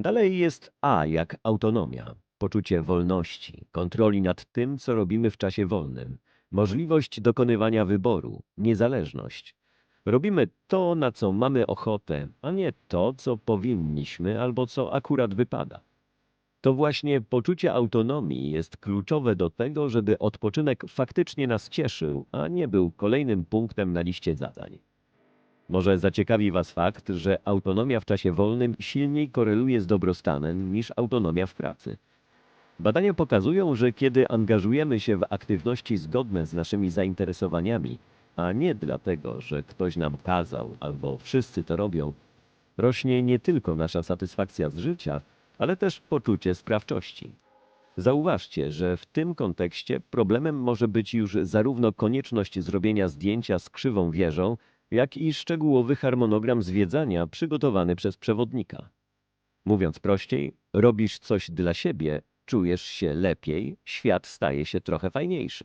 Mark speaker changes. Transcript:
Speaker 1: Dalej jest A jak autonomia, poczucie wolności, kontroli nad tym, co robimy w czasie wolnym, możliwość dokonywania wyboru, niezależność. Robimy to, na co mamy ochotę, a nie to, co powinniśmy albo co akurat wypada. To właśnie poczucie autonomii jest kluczowe do tego, żeby odpoczynek faktycznie nas cieszył, a nie był kolejnym punktem na liście zadań. Może zaciekawi Was fakt, że autonomia w czasie wolnym silniej koreluje z dobrostanem niż autonomia w pracy. Badania pokazują, że kiedy angażujemy się w aktywności zgodne z naszymi zainteresowaniami, a nie dlatego, że ktoś nam kazał albo wszyscy to robią, rośnie nie tylko nasza satysfakcja z życia, ale też poczucie sprawczości. Zauważcie, że w tym kontekście problemem może być już zarówno konieczność zrobienia zdjęcia z krzywą wieżą, jak i szczegółowy harmonogram zwiedzania przygotowany przez przewodnika. Mówiąc prościej, robisz coś dla siebie, czujesz się lepiej, świat staje się trochę fajniejszy.